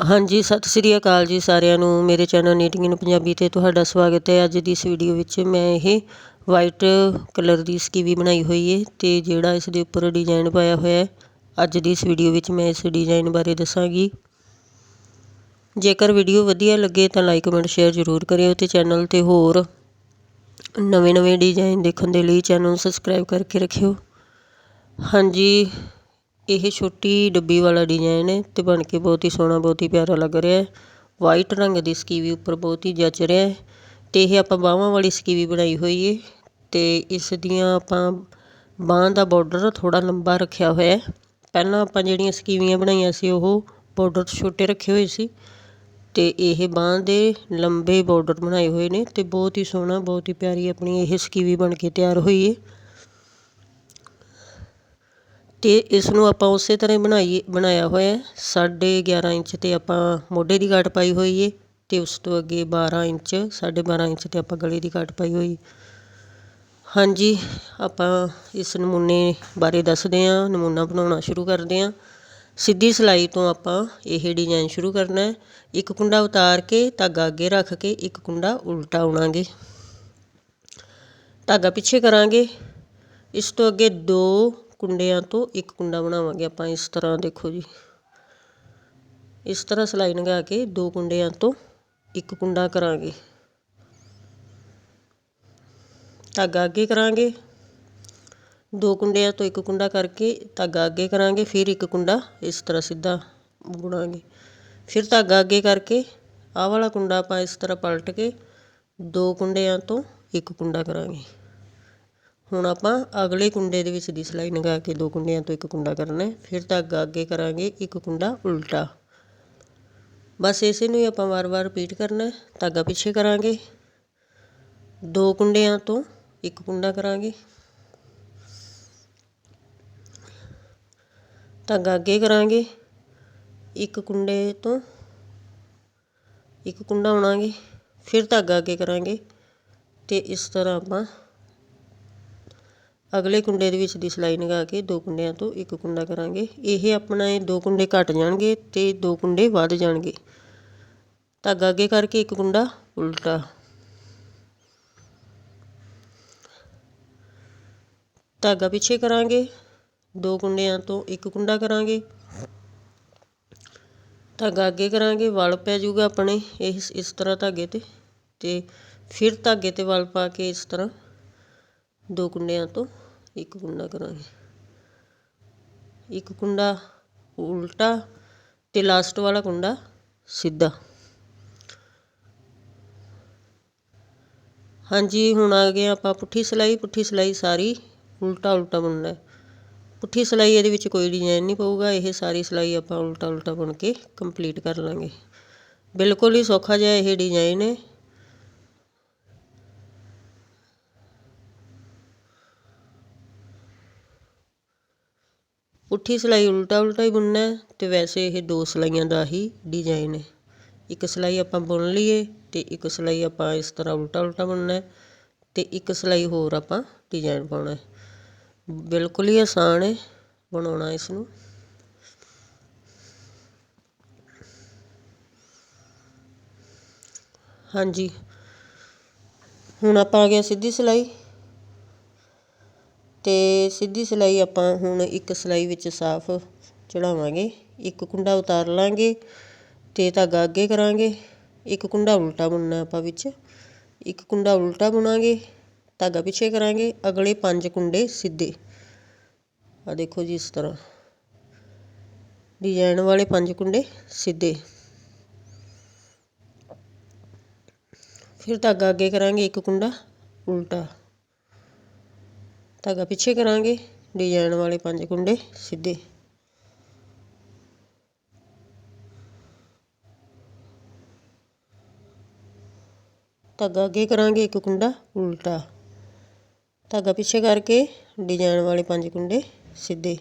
ਹਾਂਜੀ, ਸਤਿ ਸ੍ਰੀ ਅਕਾਲ ਜੀ ਸਾਰਿਆਂ ਨੂੰ। ਮੇਰੇ ਚੈਨਲ ਨੀਟਿੰਗ ਇਨ ਪੰਜਾਬੀ ਤੇ ਤੁਹਾਡਾ ਸਵਾਗਤ ਹੈ। ਅੱਜ ਦੀ ਇਸ ਵੀਡੀਓ ਵਿੱਚ ਮੈਂ ਇਹ ਵਾਈਟ ਕਲਰ ਦੀ ਸਕੀਵੀ ਬਣਾਈ ਹੋਈ ਹੈ ਤੇ ਜਿਹੜਾ ਇਸ ਦੇ ਉੱਪਰ ਡਿਜ਼ਾਈਨ ਪਾਇਆ ਹੋਇਆ ਹੈ, ਅੱਜ ਦੀ ਇਸ ਵੀਡੀਓ ਵਿੱਚ ਮੈਂ ਇਸ ਡਿਜ਼ਾਈਨ ਬਾਰੇ ਦੱਸਾਂਗੀ। ਜੇਕਰ ਵੀਡੀਓ ਵਧੀਆ ਲੱਗੇ ਤਾਂ ਲਾਈਕ ਕਮੈਂਟ ਸ਼ੇਅਰ ਜ਼ਰੂਰ ਕਰਿਓ ਤੇ ਚੈਨਲ ਤੇ ਹੋਰ ਨਵੇਂ-ਨਵੇਂ ਡਿਜ਼ਾਈਨ ਦੇਖਣ ਦੇ ਲਈ ਚੈਨਲ ਨੂੰ ਸਬਸਕ੍ਰਾਈਬ ਕਰਕੇ ਰੱਖਿਓ। ਹਾਂਜੀ ਇਹ ਛੋਟੀ ਡੱਬੀ ਵਾਲਾ ਡਿਜ਼ਾਇਨ ਹੈ ਤੇ ਬਣ ਕੇ ਬਹੁਤ ਹੀ ਸੋਹਣਾ, ਬਹੁਤ ਹੀ ਪਿਆਰਾ ਲੱਗ ਰਿਹਾ ਹੈ। ਵਾਈਟ ਰੰਗ ਦੀ ਸਕੀਵੀ ਉੱਪਰ ਬਹੁਤ ਹੀ ਜੱਚ ਰਿਹਾ ਹੈ ਤੇ ਇਹ ਆਪਾਂ ਬਾਹਾਂ ਵਾਲੀ ਸਕੀਵੀ ਬਣਾਈ ਹੋਈ ਹੈ ਤੇ ਇਸ ਦੀਆਂ ਆਪਾਂ ਬਾਹਾਂ ਦਾ ਬਾਰਡਰ ਥੋੜਾ ਲੰਬਾ ਰੱਖਿਆ ਹੋਇਆ ਹੈ। ਪਹਿਲਾਂ ਆਪਾਂ ਜਿਹੜੀਆਂ ਸਕੀਵੀਆਂ ਬਣਾਈਆਂ ਸੀ ਉਹ ਬਾਰਡਰ ਛੋਟੇ ਰੱਖੇ ਹੋਏ ਸੀ ਤੇ ਇਹ ਬਾਂਹ ਦੇ ਲੰਬੇ ਬਾਰਡਰ ਬਣਾਏ ਹੋਏ ਨੇ ਤੇ ਬਹੁਤ ਹੀ ਸੋਹਣਾ, ਬਹੁਤ ਹੀ ਪਿਆਰੀ ਆਪਣੀ ਇਹ ਸਕੀਵੀ ਬਣ ਕੇ ਤਿਆਰ ਹੋਈ ਹੈ। ਅਤੇ ਇਸ ਨੂੰ ਆਪਾਂ ਉਸੇ ਤਰ੍ਹਾਂ ਬਣਾਈ ਬਣਾਇਆ ਹੋਇਆ ਸਾਢੇ 11 ਇੰਚ ਤੇ ਆਪਾਂ ਮੋਢੇ ਦੀ ਕਾਟ ਪਾਈ ਹੋਈ ਏ ਤੇ ਉਸ ਤੋਂ ਅੱਗੇ 12 ਇੰਚ, ਸਾਢੇ 12 ਇੰਚ ਤੇ ਆਪਾਂ ਗਲੇ ਦੀ ਕਾਟ ਪਾਈ ਹੋਈ। ਹਾਂਜੀ, ਆਪਾਂ ਇਸ ਨਮੂਨੇ ਬਾਰੇ ਦੱਸਦੇ ਹਾਂ, ਨਮੂਨਾ ਬਣਾਉਣਾ ਸ਼ੁਰੂ ਕਰਦੇ ਹਾਂ। ਸਿੱਧੀ ਸਿਲਾਈ ਤੋਂ ਆਪਾਂ ਇਹ ਡਿਜ਼ਾਈਨ ਸ਼ੁਰੂ ਕਰਨਾ ਹੈ। ਇੱਕ ਕੁੰਡਾ ਉਤਾਰ ਕੇ ਧਾਗਾ ਅੱਗੇ ਰੱਖ ਕੇ ਇੱਕ ਕੁੰਡਾ ਉਲਟਾ ਉਣਾਂਗੇ ਧਾਗਾ ਪਿੱਛੇ ਕਰਾਂਗੇ। ਇਸ ਤੋਂ ਅੱਗੇ ਦੋ ਕੁੰਡਿਆਂ ਤੋਂ ਇੱਕ ਕੁੰਡਾ ਬਣਾਵਾਂਗੇ ਆਪਾਂ ਇਸ ਤਰ੍ਹਾਂ, ਦੇਖੋ ਜੀ। ਇਸ ਤਰ੍ਹਾਂ ਸਲਾਈ ਲਗਾ ਕੇ ਦੋ ਕੁੰਡਿਆਂ ਤੋਂ ਇੱਕ ਕੁੰਡਾ ਕਰਾਂਗੇ। ਧਾਗਾ ਅੱਗੇ ਕਰਾਂਗੇ। ਦੋ ਕੁੰਡਿਆਂ ਤੋਂ ਇੱਕ ਕੁੰਡਾ ਕਰਕੇ ਧਾਗਾ ਅੱਗੇ ਕਰਾਂਗੇ, ਫਿਰ ਇੱਕ ਕੁੰਡਾ ਇਸ ਤਰ੍ਹਾਂ ਸਿੱਧਾ ਬੁਣਾਂਗੇ। ਫਿਰ ਧਾਗਾ ਅੱਗੇ ਕਰਕੇ ਆਹ ਵਾਲਾ ਕੁੰਡਾ ਆਪਾਂ ਇਸ ਤਰ੍ਹਾਂ ਪਲਟ ਕੇ ਦੋ ਕੁੰਡਿਆਂ ਤੋਂ ਇੱਕ ਕੁੰਡਾ ਕਰਾਂਗੇ। ਹੁਣ ਆਪਾਂ ਅਗਲੇ ਕੁੰਡੇ ਦੇ ਵਿੱਚ ਦੀ ਸਿਲਾਈ ਲੰਘਾ ਕੇ ਦੋ ਕੁੰਡਿਆਂ ਤੋਂ ਇੱਕ ਕੁੰਡਾ ਕਰਨਾ ਫਿਰ ਧਾਗਾ ਅੱਗੇ ਕਰਾਂਗੇ, ਇੱਕ ਕੁੰਡਾ ਉਲਟਾ। ਬਸ ਇਸੇ ਨੂੰ ਹੀ ਆਪਾਂ ਵਾਰ-ਵਾਰ ਰਿਪੀਟ ਕਰਨਾ ਧਾਗਾ ਪਿੱਛੇ ਕਰਾਂਗੇ। ਦੋ ਕੁੰਡਿਆਂ ਤੋਂ ਇੱਕ ਕੁੰਡਾ ਕਰਾਂਗੇ। ਧਾਗਾ ਅੱਗੇ ਕਰਾਂਗੇ। ਇੱਕ ਕੁੰਡੇ ਤੋਂ ਇੱਕ ਕੁੰਡਾ ਉਣਾਂਗੇ ਫਿਰ ਧਾਗਾ ਅੱਗੇ ਕਰਾਂਗੇ। ਤੇ ਇਸ ਤਰ੍ਹਾਂ ਆਪਾਂ ਅਗਲੇ ਕੁੰਡੇ ਦੇ ਵਿੱਚ ਦੀ ਸਲਾਈ ਲਗਾ ਕੇ ਦੋ ਕੁੰਡਿਆਂ ਤੋਂ ਇੱਕ ਕੁੰਡਾ ਕਰਾਂਗੇ। ਇਹ ਆਪਣਾ ਇਹ ਦੋ ਕੁੰਡੇ ਘਟ ਜਾਣਗੇ ਤੇ ਦੋ ਕੁੰਡੇ ਵੱਧ ਜਾਣਗੇ। ਧਾਗਾ ਅੱਗੇ ਕਰਕੇ ਇੱਕ ਕੁੰਡਾ, ਉਲਟਾ। ਧਾਗਾ ਪਿੱਛੇ ਕਰਾਂਗੇ, ਦੋ ਕੁੰਡਿਆਂ ਤੋਂ ਇੱਕ ਕੁੰਡਾ ਕਰਾਂਗੇ। ਧਾਗਾ ਅੱਗੇ ਕਰਾਂਗੇ, ਵਲ ਪੈ ਜਾਊਗਾ ਆਪਣੇ ਇਸ ਇਸ ਤਰ੍ਹਾਂ ਧਾਗੇ ਤੇ। ਤੇ ਫਿਰ ਧਾਗੇ ਤੇ ਵਲ ਪਾ ਕੇ ਇਸ ਤਰ੍ਹਾਂ ਦੋ ਕੁੰਡਿਆਂ ਤੋਂ ਇੱਕ ਕੁੰਡਾ ਕਰਾਂਗੇ। ਇੱਕ ਕੁੰਡਾ ਉਲਟਾ ਤੇ ਲਾਸਟ ਵਾਲਾ ਕੁੰਡਾ ਸਿੱਧਾ। ਹਾਂਜੀ, ਹੁਣ ਆ ਗਏ ਆਪਾਂ ਪੁੱਠੀ ਸਲਾਈ। ਪੁੱਠੀ ਸਲਾਈ ਸਾਰੀ ਉਲਟਾ ਉਲਟਾ ਬੁਣਨਾ ਹੈ। ਪੁੱਠੀ ਸਲਾਈ ਇਹਦੇ ਵਿੱਚ ਕੋਈ ਡਿਜ਼ਾਈਨ ਨਹੀਂ ਪਊਗਾ। ਇਹ ਸਾਰੀ ਸਲਾਈ ਆਪਾਂ ਉਲਟਾ ਉਲਟਾ ਬੁਣ ਕੇ ਕੰਪਲੀਟ ਕਰ ਲਾਂਗੇ। ਬਿਲਕੁਲ ਹੀ ਸੌਖਾ ਜਿਹਾ ਇਹ ਡਿਜ਼ਾਈਨ ਹੈ। ਪੁੱਠੀ ਸਿਲਾਈ ਉਲਟਾ ਉਲਟਾ ਹੀ ਬੁਣਨਾ ਅਤੇ ਵੈਸੇ ਇਹ ਦੋ ਸਿਲਾਈਆਂ ਦਾ ਹੀ ਡਿਜ਼ਾਇਨ ਹੈ। ਇੱਕ ਸਿਲਾਈ ਆਪਾਂ ਬੁਣ ਲਈਏ ਅਤੇ ਇੱਕ ਸਿਲਾਈ ਆਪਾਂ ਇਸ ਤਰ੍ਹਾਂ ਉਲਟਾ ਉਲਟਾ ਬੁਣਨਾ ਅਤੇ ਇੱਕ ਸਿਲਾਈ ਹੋਰ ਆਪਾਂ ਡਿਜ਼ਾਇਨ ਪਾਉਣਾ ਬਿਲਕੁਲ ਹੀ ਆਸਾਨ ਹੈ ਬਣਾਉਣਾ ਇਸ ਨੂੰ ਹਾਂਜੀ, ਹੁਣ ਆਪਾਂ ਆ ਗਿਆ ਸਿੱਧੀ ਸਿਲਾਈ। ਅਤੇ ਸਿੱਧੀ ਸਿਲਾਈ ਆਪਾਂ ਹੁਣ ਇੱਕ ਸਿਲਾਈ ਵਿੱਚ ਸਾਫ਼ ਚੜਾਵਾਂਗੇ, ਇੱਕ ਕੁੰਡਾ ਉਤਾਰ ਲਾਂਗੇ ਅਤੇ ਧਾਗਾ ਅੱਗੇ ਕਰਾਂਗੇ, ਇੱਕ ਕੁੰਡਾ ਉਲਟਾ ਬੁਣਨਾ ਆਪਾਂ ਵਿੱਚ, ਇੱਕ ਕੁੰਡਾ ਉਲਟਾ ਬੁਣਾਂਗੇ, ਧਾਗਾ ਪਿੱਛੇ ਕਰਾਂਗੇ, ਅਗਲੇ ਪੰਜ ਕੁੰਡੇ ਸਿੱਧੇ। ਆ ਦੇਖੋ ਜੀ ਇਸ ਤਰ੍ਹਾਂ। ਡਿਜ਼ਾਈਨ ਵਾਲੇ ਪੰਜ ਕੁੰਡੇ ਸਿੱਧੇ। ਫਿਰ ਧਾਗਾ ਅੱਗੇ ਕਰਾਂਗੇ, ਇੱਕ ਕੁੰਡਾ ਉਲਟਾ। ਧਾਗਾ ਪਿੱਛੇ ਕਰਾਂਗੇ। ਡਿਜ਼ਾਈਨ ਵਾਲੇ ਪੰਜ ਕੁੰਡੇ ਸਿੱਧੇ। ਧਾਗਾ ਅੱਗੇ ਕਰਾਂਗੇ ਇੱਕ ਕੁੰਡਾ, ਉਲਟਾ। ਧਾਗਾ ਪਿੱਛੇ ਕਰਕੇ ਡਿਜ਼ਾਈਨ ਵਾਲੇ ਪੰਜ ਕੁੰਡੇ ਸਿੱਧੇ।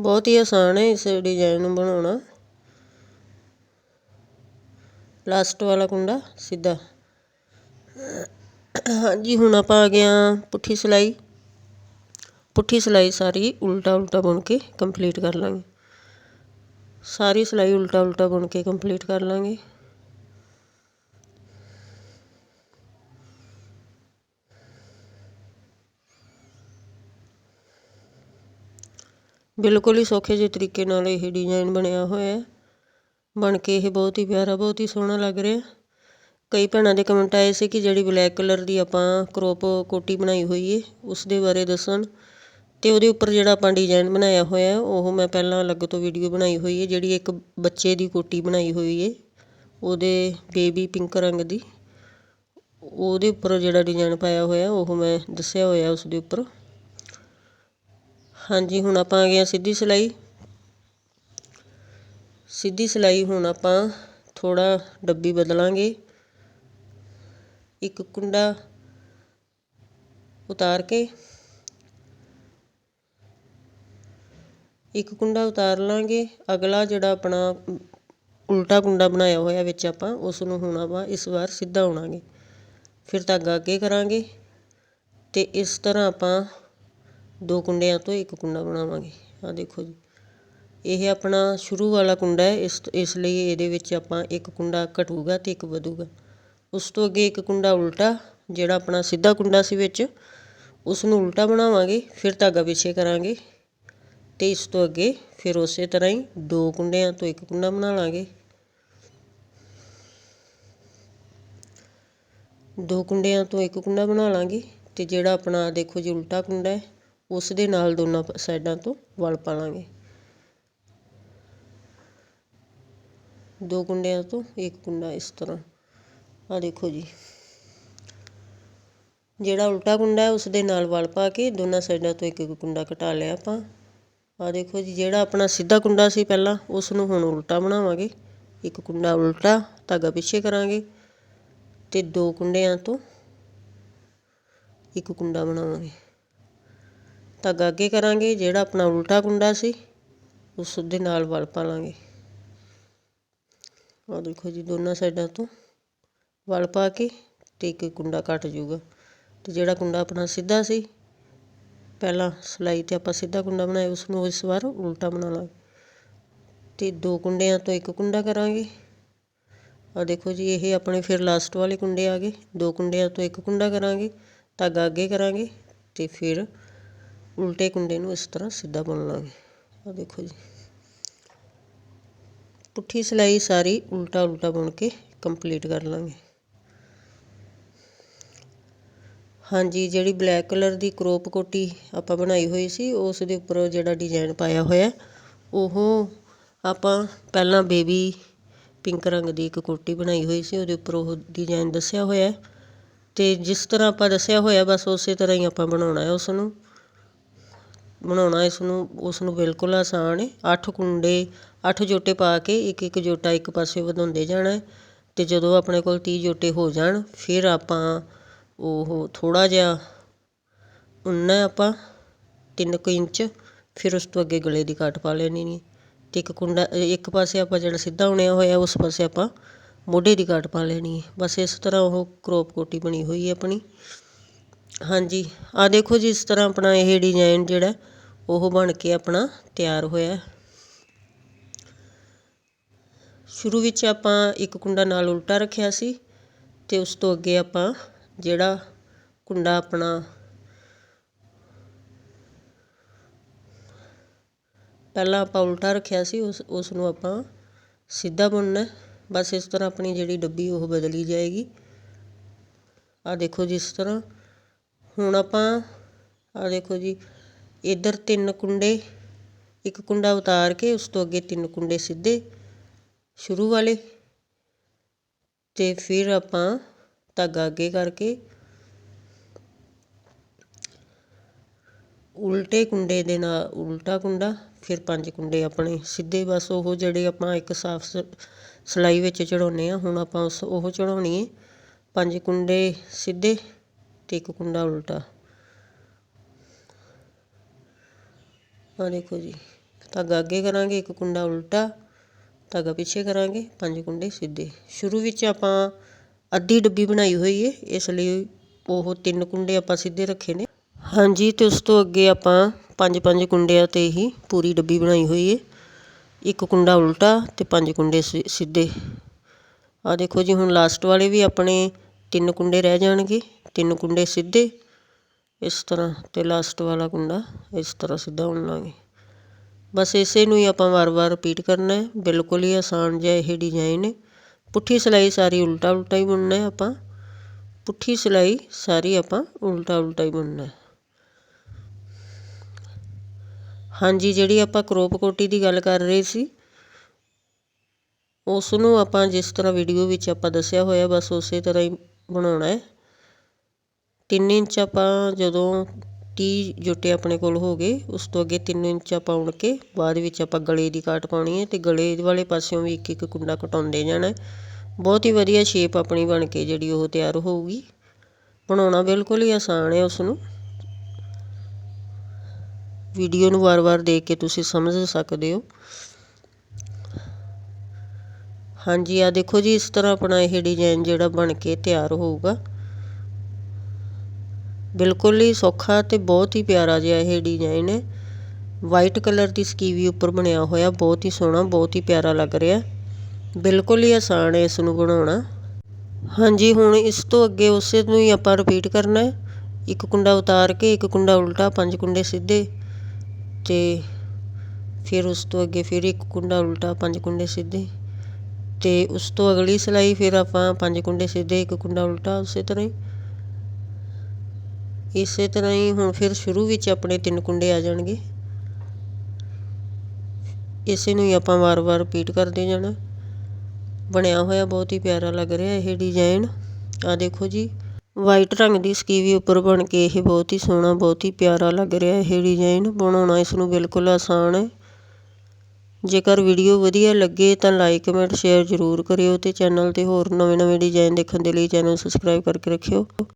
ਬਹੁਤ ਹੀ ਆਸਾਨ ਹੈ ਇਸ ਡਿਜ਼ਾਇਨ ਨੂੰ ਬਣਾਉਣਾ। ਲਾਸਟ ਵਾਲਾ ਕੁੰਡਾ ਸਿੱਧਾ। ਹਾਂਜੀ, ਹੁਣ ਆਪਾਂ ਆ ਗਏ ਹਾਂ ਪੁੱਠੀ ਸਿਲਾਈ। ਪੁੱਠੀ ਸਿਲਾਈ ਸਾਰੀ ਉਲਟਾ ਉਲਟਾ ਬੁਣ ਕੇ ਕੰਪਲੀਟ ਕਰ ਲਾਂਗੇ। ਸਾਰੀ ਸਿਲਾਈ ਉਲਟਾ ਉਲਟਾ ਬੁਣ ਕੇ ਕੰਪਲੀਟ ਕਰ ਲਾਂਗੇ। ਬਿਲਕੁਲ ਹੀ ਸੌਖੇ ਜਿਹੇ ਤਰੀਕੇ ਨਾਲ ਇਹ ਡਿਜ਼ਾਈਨ ਬਣਿਆ ਹੋਇਆ ਬਣ ਕੇ ਇਹ ਬਹੁਤ ਹੀ ਪਿਆਰਾ, ਬਹੁਤ ਹੀ ਸੋਹਣਾ ਲੱਗ ਰਿਹਾ ਕਈ ਭੈਣਾਂ ਦੇ ਕਮੈਂਟ ਆਏ ਸੀ ਕਿ ਜਿਹੜੀ ਬਲੈਕ ਕਲਰ ਦੀ ਆਪਾਂ ਕਰੋਪ ਕੋਟੀ ਬਣਾਈ ਹੋਈ ਏ ਉਸ ਦੇ ਬਾਰੇ ਦੱਸਣ। ਤੇ ਉਹਦੇ ਉੱਪਰ ਜਿਹੜਾ ਆਪਾਂ ਡਿਜ਼ਾਈਨ ਬਣਾਇਆ ਹੋਇਆ ਉਹ ਮੈਂ ਪਹਿਲਾਂ ਅਲੱਗ ਤੋਂ ਵੀਡੀਓ ਬਣਾਈ ਹੋਈ ਹੈ ਜਿਹੜੀ ਇੱਕ ਬੱਚੇ ਦੀ ਕੋਟੀ ਬਣਾਈ ਹੋਈ ਏ, ਉਹਦੇ ਬੇਬੀ ਪਿੰਕ ਰੰਗ ਦੀ। ਉਹਦੇ ਉੱਪਰ ਜਿਹੜਾ ਡਿਜ਼ਾਈਨ ਪਾਇਆ ਹੋਇਆ, ਉਹ ਮੈਂ ਦੱਸਿਆ ਹੋਇਆ ਉਸ ਦੇ ਉੱਪਰ। ਹਾਂਜੀ, ਹੁਣ ਆਪਾਂ ਆ ਗਏ ਸਿੱਧੀ ਸਿਲਾਈ। ਸਿੱਧੀ ਸਿਲਾਈ ਹੁਣ ਆਪਾਂ ਥੋੜਾ ਡੱਬੀ ਬਦਲਾਂਗੇ। ਇੱਕ ਕੁੰਡਾ ਉਤਾਰ ਕੇ, ਇੱਕ ਕੁੰਡਾ ਉਤਾਰ ਲਾਂਗੇ। ਅਗਲਾ ਜਿਹੜਾ ਆਪਣਾ ਉਲਟਾ ਕੁੰਡਾ ਬਣਾਇਆ ਹੋਇਆ ਵਿੱਚ ਆਪਾਂ ਉਸ ਨੂੰ ਹੁਣ ਆਪਾਂ ਇਸ ਵਾਰ ਸਿੱਧਾ ਉਣਾਂਗੇ। ਫਿਰ ਧਾਗਾ ਅੱਗੇ ਕਰਾਂਗੇ ਤੇ ਇਸ ਤਰ੍ਹਾਂ ਆਪਾਂ ਦੋ ਕੁੰਡਿਆਂ ਤੋਂ ਇੱਕ ਕੁੰਡਾ ਬਣਾਵਾਂਗੇ। ਆ ਦੇਖੋ ਜੀ। ਇਹ ਆਪਣਾ ਸ਼ੁਰੂ ਵਾਲਾ ਕੁੰਡਾ ਹੈ। ਇਸ ਇਸ ਲਈ ਇਹਦੇ ਵਿੱਚ ਆਪਾਂ ਇੱਕ ਕੁੰਡਾ ਘਟੂਗਾ ਤੇ ਇੱਕ ਵਧੂਗਾ। ਉਸ ਤੋਂ ਅੱਗੇ ਇੱਕ ਕੁੰਡਾ ਉਲਟਾ, ਜਿਹੜਾ ਆਪਣਾ ਸਿੱਧਾ ਕੁੰਡਾ ਸੀ ਵਿੱਚ ਉਸ ਨੂੰ ਉਲਟਾ ਬਣਾਵਾਂਗੇ, ਫਿਰ ਧਾਗਾ ਪਿੱਛੇ ਕਰਾਂਗੇ ਤੇ ਇਸ ਤੋਂ ਅੱਗੇ ਫਿਰ ਉਸੇ ਤਰ੍ਹਾਂ ਹੀ ਦੋ ਕੁੰਡਿਆਂ ਤੋਂ ਇੱਕ ਕੁੰਡਾ ਬਣਾ ਲਾਂਗੇ। ਦੋ ਕੁੰਡਿਆਂ ਤੋਂ ਇੱਕ ਕੁੰਡਾ ਬਣਾ ਲਾਂਗੇ ਤੇ ਜਿਹੜਾ ਆਪਣਾ ਦੇਖੋ ਜੀ ਉਲਟਾ ਕੁੰਡਾ ਹੈ ਉਸ ਦੇ ਨਾਲ ਦੋਨਾਂ ਸਾਈਡਾਂ ਤੋਂ ਵਲ ਪਾ ਲਾਂਗੇ ਦੋ ਕੁੰਡਿਆਂ ਤੋਂ ਇੱਕ ਕੁੰਡਾ ਇਸ ਤਰ੍ਹਾਂ। ਆ ਦੇਖੋ ਜੀ। ਜਿਹੜਾ ਉਲਟਾ ਕੁੰਡਾ ਹੈ, ਉਸ ਦੇ ਨਾਲ ਵਲ ਪਾ ਕੇ ਦੋਨਾਂ ਸਾਈਡਾਂ ਤੋਂ ਇੱਕ ਇੱਕ ਕੁੰਡਾ ਘਟਾ ਲਿਆ ਆਪਾਂ। ਆ ਦੇਖੋ ਜੀ, ਜਿਹੜਾ ਆਪਣਾ ਸਿੱਧਾ ਕੁੰਡਾ ਸੀ ਪਹਿਲਾਂ, ਉਸ ਨੂੰ ਹੁਣ ਉਲਟਾ ਬਣਾਵਾਂਗੇ। ਇੱਕ ਕੁੰਡਾ ਉਲਟਾ ਧਾਗਾ ਪਿੱਛੇ ਕਰਾਂਗੇ ਤੇ ਦੋ ਕੁੰਡਿਆਂ ਤੋਂ ਇੱਕ ਕੁੰਡਾ ਬਣਾਵਾਂਗੇ। ਧਾਗਾ ਅੱਗੇ ਕਰਾਂਗੇ, ਜਿਹੜਾ ਆਪਣਾ ਉਲਟਾ ਕੁੰਡਾ ਸੀ, ਉਸ ਦੇ ਨਾਲ ਵਲ ਪਾ ਲਾਂਗੇ। ਆ ਦੇਖੋ ਜੀ, ਦੋਨਾਂ ਸਾਈਡਾਂ ਤੋਂ ਵਲ ਪਾ ਕੇ ਤੇ ਇੱਕ ਕੁੰਡਾ ਕੱਟ ਜਾਊਗਾ ਤੇ ਜਿਹੜਾ ਕੁੰਡਾ ਆਪਣਾ ਸਿੱਧਾ ਸੀ, ਪਹਿਲਾਂ ਸਿਲਾਈ ਤੇ ਆਪਾਂ ਸਿੱਧਾ ਕੁੰਡਾ ਬਣਾਇਆ, ਉਸ ਨੂੰ ਇਸ ਵਾਰ ਉਲਟਾ ਬਣਾ ਲਾਂਗੇ। ਤੇ ਦੋ ਕੁੰਡਿਆਂ ਤੋਂ ਇੱਕ ਕੁੰਡਾ ਕਰਾਂਗੇ। ਆ ਦੇਖੋ ਜੀ, ਇਹ ਆਪਣੇ ਫਿਰ ਲਾਸਟ ਵਾਲੇ ਕੁੰਡੇ ਆ ਗਏ। ਦੋ ਕੁੰਡਿਆਂ ਤੋਂ ਇੱਕ ਕੁੰਡਾ ਕਰਾਂਗੇ ਧਾਗਾ ਅੱਗੇ ਕਰਾਂਗੇ ਤੇ ਫਿਰ ਉਲਟੇ ਕੁੰਡੇ ਨੂੰ ਇਸ ਤਰ੍ਹਾਂ ਸਿੱਧਾ ਬੁਣ ਲਾਂਗੇ। ਆ ਦੇਖੋ ਜੀ। ਪੁੱਠੀ ਸਿਲਾਈ ਸਾਰੀ ਉਲਟਾ ਉਲਟਾ ਬੁਣ ਕੇ ਕੰਪਲੀਟ ਕਰ ਲਾਂਗੇ। ਹਾਂਜੀ, ਜਿਹੜੀ ਬਲੈਕ ਕਲਰ ਦੀ ਕਰੋਪ ਕੋਟੀ ਆਪਾਂ ਬਣਾਈ ਹੋਈ ਸੀ, ਉਸ ਦੇ ਉੱਪਰ ਜਿਹੜਾ ਡਿਜ਼ਾਈਨ ਪਾਇਆ ਹੋਇਆ, ਉਹ ਆਪਾਂ ਪਹਿਲਾਂ ਬੇਬੀ ਪਿੰਕ ਰੰਗ ਦੀ ਇੱਕ ਕੋਟੀ ਬਣਾਈ ਹੋਈ ਸੀ, ਉਹਦੇ ਉੱਪਰ ਉਹ ਡਿਜ਼ਾਈਨ ਦੱਸਿਆ ਹੋਇਆ ਤੇ ਜਿਸ ਤਰ੍ਹਾਂ ਆਪਾਂ ਦੱਸਿਆ ਹੋਇਆ, ਬਸ ਉਸੇ ਤਰ੍ਹਾਂ ਹੀ ਆਪਾਂ ਬਣਾਉਣਾ ਹੈ ਉਸ ਨੂੰ ਬਣਾਉਣਾ ਇਸ ਨੂੰ ਉਸ ਨੂੰ ਬਿਲਕੁਲ ਆਸਾਨ ਹੈ ਅੱਠ ਕੁੰਡੇ, ਅੱਠ ਜੋਟੇ ਪਾ ਕੇ ਇੱਕ ਇੱਕ ਜੋਟਾ ਇੱਕ ਪਾਸੇ ਵਧਾਉਂਦੇ ਜਾਣਾ ਅਤੇ ਜਦੋਂ ਆਪਣੇ ਕੋਲ ਤੀਹ ਜੋਟੇ ਹੋ ਜਾਣ, ਫਿਰ ਆਪਾਂ ਉਹ ਥੋੜ੍ਹਾ ਜਿਹਾ ਉੰਨਾ ਆਪਾਂ ਤਿੰਨ ਕੁ ਇੰਚ, ਫਿਰ ਉਸ ਤੋਂ ਅੱਗੇ ਗਲੇ ਦੀ ਕਾਟ ਪਾ ਲੈਣੀ ਨਹੀਂ ਅਤੇ ਇੱਕ ਕੁੰਡਾ, ਇੱਕ ਪਾਸੇ ਆਪਾਂ ਜਿਹੜਾ ਸਿੱਧਾ ਉਣਿਆ ਹੋਇਆ, ਉਸ ਪਾਸੇ ਆਪਾਂ ਮੋਢੇ ਦੀ ਕਾਟ ਪਾ ਲੈਣੀ ਹੈ ਬਸ ਇਸ ਤਰ੍ਹਾਂ ਉਹ ਕਰੋਪ ਕੋਟੀ ਬਣੀ ਹੋਈ ਹੈ ਆਪਣੀ। ਹਾਂਜੀ। ਆਹ ਦੇਖੋ ਜੀ, ਇਸ ਤਰ੍ਹਾਂ ਆਪਣਾ ਇਹ ਡਿਜ਼ਾਈਨ ਜਿਹੜਾ, ਉਹ ਬਣ ਕੇ ਆਪਣਾ ਤਿਆਰ ਹੋਇਆ। ਸ਼ੁਰੂ ਵਿੱਚ ਆਪਾਂ ਇੱਕ ਕੁੰਡਾ ਨਾਲ ਉਲਟਾ ਰੱਖਿਆ ਸੀ ਤੇ ਉਸ ਤੋਂ ਅੱਗੇ ਆਪਾਂ ਜਿਹੜਾ ਕੁੰਡਾ ਆਪਣਾ ਪਹਿਲਾਂ ਆਪਾਂ ਉਲਟਾ ਰੱਖਿਆ ਸੀ, ਉਸ ਉਸ ਨੂੰ ਆਪਾਂ ਸਿੱਧਾ ਬੁਣਨਾ ਬਸ ਇਸ ਤਰ੍ਹਾਂ ਆਪਣੀ ਜਿਹੜੀ ਡੱਬੀ ਉਹ ਬਦਲੀ ਜਾਏਗੀ। ਆ ਦੇਖੋ ਜਿਸ ਤਰ੍ਹਾਂ ਹੁਣ ਆਪਾਂ, ਆਹ ਦੇਖੋ ਜੀ, ਇੱਧਰ ਤਿੰਨ ਕੁੰਡੇ, ਇੱਕ ਕੁੰਡਾ ਉਤਾਰ ਕੇ ਉਸ ਤੋਂ ਅੱਗੇ ਤਿੰਨ ਕੁੰਡੇ ਸਿੱਧੇ ਸ਼ੁਰੂ ਵਾਲੇ ਤੇ ਫਿਰ ਆਪਾਂ ਧਾਗਾ ਅੱਗੇ ਕਰਕੇ ਉਲਟੇ ਕੁੰਡੇ ਦੇ ਨਾਲ, ਉਲਟਾ ਕੁੰਡਾ, ਫਿਰ ਪੰਜ ਕੁੰਡੇ ਆਪਣੇ ਸਿੱਧੇ, ਬਸ ਉਹ ਜਿਹੜੇ ਆਪਾਂ ਇੱਕ ਸਾਫ਼ ਸਿਲਾਈ ਵਿੱਚ ਚੜਾਉਨੇ ਆ ਹੁਣ ਆਪਾਂ ਉਸ, ਉਹ ਚੜਾਉਣੀ ਹੈ। ਪੰਜ ਕੁੰਡੇ ਸਿੱਧੇ ਤੇ ਇੱਕ ਕੁੰਡਾ ਉਲਟਾ ਆ ਦੇਖੋ ਜੀ ਧਾਗਾ ਅੱਗੇ ਕਰਾਂਗੇ ਇੱਕ ਕੁੰਡਾ ਉਲਟਾ ਧਾਗਾ ਪਿੱਛੇ ਕਰਾਂਗੇ ਪੰਜ ਕੁੰਡੇ ਸਿੱਧੇ ਸ਼ੁਰੂ ਵਿੱਚ ਆਪਾਂ ਅੱਧੀ ਡੱਬੀ ਬਣਾਈ ਹੋਈ ਹੈ ਇਸ ਲਈ ਉਹ ਤਿੰਨ ਕੁੰਡੇ ਆਪਾਂ ਸਿੱਧੇ ਰੱਖੇ ਨੇ ਹਾਂਜੀ ਤੇ ਉਸ ਤੋਂ ਅੱਗੇ ਆਪਾਂ ਪੰਜ ਪੰਜ ਕੁੰਡਿਆਂ ਤੇ ਹੀ ਪੂਰੀ ਡੱਬੀ ਬਣਾਈ ਹੋਈ ਹੈ ਇੱਕ ਕੁੰਡਾ ਉਲਟਾ ਤੇ ਪੰਜ ਕੁੰਡੇ ਸਿ- ਸਿੱਧੇ ਆ ਦੇਖੋ ਜੀ ਹੁਣ ਲਾਸਟ ਵਾਲੇ ਵੀ ਆਪਣੇ ਤਿੰਨ ਕੁੰਡੇ ਰਹਿ ਜਾਣਗੇ ਤਿੰਨ ਕੁੰਡੇ ਸਿੱਧੇ, ਇਸ ਤਰ੍ਹਾਂ ਤੇ ਲਾਸਟ ਵਾਲਾ ਕੁੰਡਾ ਇਸ ਤਰ੍ਹਾਂ ਸਿੱਧਾ ਉਣਾਂਗੇ ਬਸ ਇਸੇ ਨੂੰ ਹੀ ਆਪਾਂ ਵਾਰ-ਵਾਰ ਰਿਪੀਟ ਕਰਨਾ ਹੈ। ਬਿਲਕੁਲ ਹੀ ਆਸਾਨ ਜਿਹਾ ਇਹ ਡਿਜ਼ਾਈਨ ਹੈ। ਪੁੱਠੀ ਸਿਲਾਈ ਸਾਰੀ ਉਲਟਾ ਉਲਟਾ ਹੀ ਬੁਣਨਾ ਹੈ ਆਪਾਂ। ਪੁੱਠੀ ਸਿਲਾਈ ਸਾਰੀ ਆਪਾਂ ਉਲਟਾ ਉਲਟਾ ਹੀ ਬੁਣਨਾ ਹੈ। ਹਾਂਜੀ, ਜਿਹੜੀ ਆਪਾਂ ਕਰੋਪ ਕੋਟੀ ਦੀ ਗੱਲ ਕਰ ਰਹੇ ਸੀ ਉਸ ਨੂੰ ਆਪਾਂ ਜਿਸ ਤਰ੍ਹਾਂ ਵੀਡੀਓ ਵਿੱਚ ਆਪਾਂ ਦੱਸਿਆ ਹੋਇਆ, ਬਸ ਉਸੇ ਤਰ੍ਹਾਂ ਹੀ ਬਣਾਉਣਾ ਹੈ। ਤਿੰਨ ਇੰਚ ਆਪਾਂ ਜਦੋਂ ਤੀਹ ਜੁੱਟੇ ਆਪਣੇ ਕੋਲ ਹੋ ਗਏ, ਉਸ ਤੋਂ ਅੱਗੇ ਤਿੰਨ ਇੰਚ ਆਪਾਂ ਉਣ ਕੇ ਬਾਅਦ ਵਿੱਚ ਆਪਾਂ ਗਲੇ ਦੀ ਕਾਟ ਪਾਉਣੀ ਹੈ ਅਤੇ ਗਲੇ ਵਾਲੇ ਪਾਸਿਓਂ ਵੀ ਇੱਕ ਇੱਕ ਕੁੰਡਾ ਕਟਾਉਂਦੇ ਜਾਣਾ ਬਹੁਤ ਹੀ ਵਧੀਆ ਸ਼ੇਪ ਆਪਣੀ ਬਣ ਕੇ ਜਿਹੜੀ ਉਹ ਤਿਆਰ ਹੋਊਗੀ। ਬਣਾਉਣਾ ਬਿਲਕੁਲ ਹੀ ਆਸਾਨ ਹੈ ਉਸ ਨੂੰ ਵੀਡੀਓ ਨੂੰ ਵਾਰ-ਵਾਰ ਦੇਖ ਕੇ ਤੁਸੀਂ ਸਮਝ ਸਕਦੇ ਹੋ। ਹਾਂਜੀ ਆ ਦੇਖੋ ਜੀ, ਇਸ ਤਰ੍ਹਾਂ ਆਪਣਾ ਇਹ ਡਿਜ਼ਾਈਨ ਜਿਹੜਾ ਬਣ ਕੇ ਤਿਆਰ ਹੋਊਗਾ। ਬਿਲਕੁਲ ਹੀ ਸੌਖਾ ਅਤੇ ਬਹੁਤ ਹੀ ਪਿਆਰਾ ਜਿਹਾ ਇਹ ਡਿਜ਼ਾਇਨ ਹੈ। ਵਾਈਟ ਕਲਰ ਦੀ ਸਕੀਵੀ ਉੱਪਰ ਬਣਿਆ ਹੋਇਆ, ਬਹੁਤ ਹੀ ਸੋਹਣਾ, ਬਹੁਤ ਹੀ ਪਿਆਰਾ ਲੱਗ ਰਿਹਾ। ਬਿਲਕੁਲ ਹੀ ਆਸਾਨ ਹੈ ਇਸ ਨੂੰ ਬਣਾਉਣਾ। ਹਾਂਜੀ, ਹੁਣ ਇਸ ਤੋਂ ਅੱਗੇ ਉਸੇ ਨੂੰ ਹੀ ਆਪਾਂ ਰਿਪੀਟ ਕਰਨਾ ਹੈ। ਇੱਕ ਕੁੰਡਾ ਉਤਾਰ ਕੇ, ਇੱਕ ਕੁੰਡਾ ਉਲਟਾ, ਪੰਜ ਕੁੰਡੇ ਸਿੱਧੇ ਤੇ ਫਿਰ ਉਸ ਤੋਂ ਅੱਗੇ ਫਿਰ ਇੱਕ ਕੁੰਡਾ ਉਲਟਾ, ਪੰਜ ਕੁੰਡੇ ਸਿੱਧੇ ਤੇ ਉਸ ਤੋਂ ਅਗਲੀ ਸਿਲਾਈ ਫਿਰ ਆਪਾਂ ਪੰਜ ਕੁੰਡੇ ਸਿੱਧੇ, ਇੱਕ ਕੁੰਡਾ ਉਲਟਾ ਉਸੇ ਤਰ੍ਹਾਂ ਹੀ। ਇਸੇ ਤਰ੍ਹਾਂ ਹੀ ਹੁਣ ਫਿਰ ਸ਼ੁਰੂ ਵਿੱਚ ਆਪਣੇ ਤਿੰਨ ਕੁੰਡੇ ਆ ਜਾਣਗੇ। ਇਸੇ ਨੂੰ ਹੀ ਆਪਾਂ ਵਾਰ-ਵਾਰ ਰਿਪੀਟ ਕਰਦੇ ਜਾਣਾ। ਬਣਿਆ ਹੋਇਆ ਬਹੁਤ ਹੀ ਪਿਆਰਾ ਲੱਗ ਰਿਹਾ ਇਹ ਡਿਜ਼ਾਈਨ ਆ ਦੇਖੋ ਜੀ ਵਾਈਟ ਰੰਗ ਦੀ ਸਕੀਵੀ ਉੱਪਰ ਬਣ ਕੇ ਇਹ ਬਹੁਤ ਹੀ ਸੋਹਣਾ, ਬਹੁਤ ਹੀ ਪਿਆਰਾ ਲੱਗ ਰਿਹਾ ਇਹ ਡਿਜ਼ਾਈਨ ਬਣਾਉਣਾ ਇਸ ਨੂੰ ਬਿਲਕੁਲ ਆਸਾਨ ਹੈ। ਜੇਕਰ ਵੀਡੀਓ ਵਧੀਆ ਲੱਗੇ ਤਾਂ ਲਾਈਕ ਕਮੈਂਟ ਸ਼ੇਅਰ ਜ਼ਰੂਰ ਕਰਿਓ ਤੇ ਚੈਨਲ ਤੇ ਹੋਰ ਨਵੇਂ-ਨਵੇਂ ਡਿਜ਼ਾਈਨ ਦੇਖਣ ਦੇ ਲਈ ਚੈਨਲ ਸਬਸਕ੍ਰਾਈਬ ਕਰਕੇ ਰੱਖਿਓ।